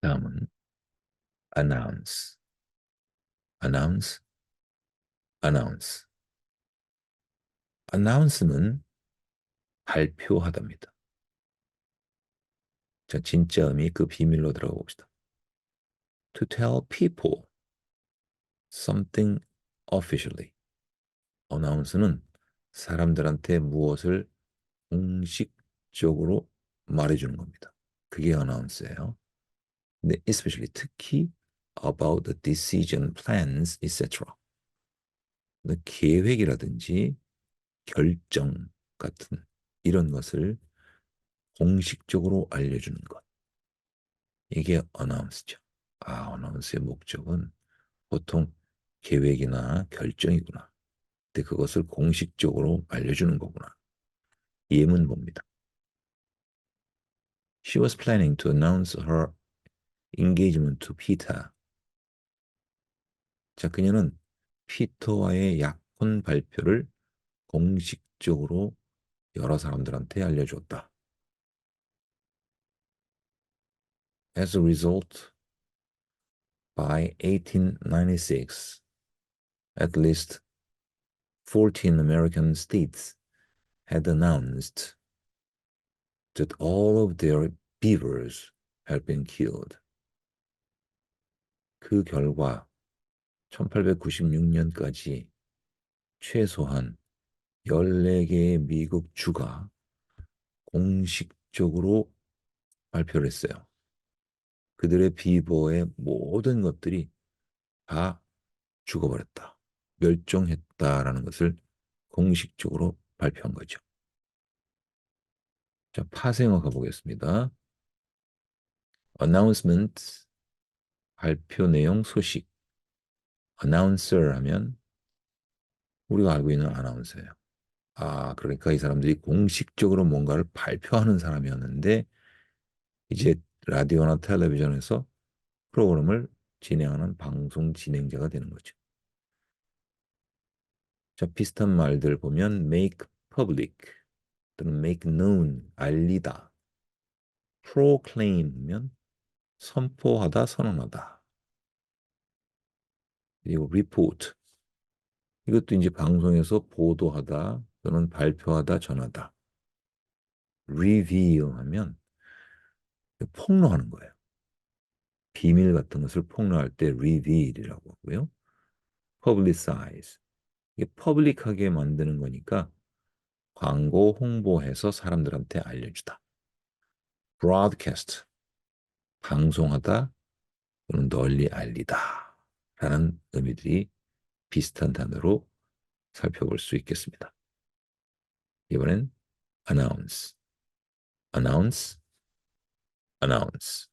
다음은 announce, announce, announce. announce는 발표하답니다. 자, 진짜 의미 그 비밀로 들어가 봅시다. To tell people something officially. announce는 사람들한테 무엇을 공식적으로 말해주는 겁니다. 그게 announce예요. 근데 especially 특히 about the decision plans, etc. 계획이라든지 결정 같은 이런 것을 공식적으로 알려주는 것. 이게 announce죠. 아, announce의 목적은 보통 계획이나 결정이구나. 근데 그것을 공식적으로 알려주는 거구나. 예문 봅니다. She was planning to announce her engagement to Peter. 자, 그녀는 피터와의 약혼 발표를 공식적으로 여러 사람들한테 알려줬다. As a result, by 1896, at least 14 American states had announced that all of their beavers had been killed. 그 결과 1896년까지 최소한 14개의 미국 주가 공식적으로 발표를 했어요. 그들의 비버의 모든 것들이 다 죽어버렸다. 멸종했다라는 것을 공식적으로 발표한 거죠. 자, 파생어 가보겠습니다. announcement, 발표 내용, 소식. 하면 우리가 알고 있는 아나운서예요. 아, 그러니까 이 사람들이 공식적으로 뭔가를 발표하는 사람이었는데 이제 라디오나 텔레비전에서 프로그램을 진행하는 방송 진행자가 되는 거죠. 자, 비슷한 말들 보면 make public 또는 make known, 알리다. proclaim면 선포하다, 선언하다. 그리고 report. 이것도 이제 방송에서 보도하다 또는 발표하다, 전하다. reveal 하면 폭로하는 거예요. 비밀 같은 것을 폭로할 때 reveal이라고 하고요. publicize. 이게 퍼블릭하게 만드는 거니까 광고 홍보해서 사람들한테 알려주다. broadcast. 방송하다 또는 널리 알리다 라는 의미들이 비슷한 단어로 살펴볼 수 있겠습니다. 이번엔 announce, announce, announce.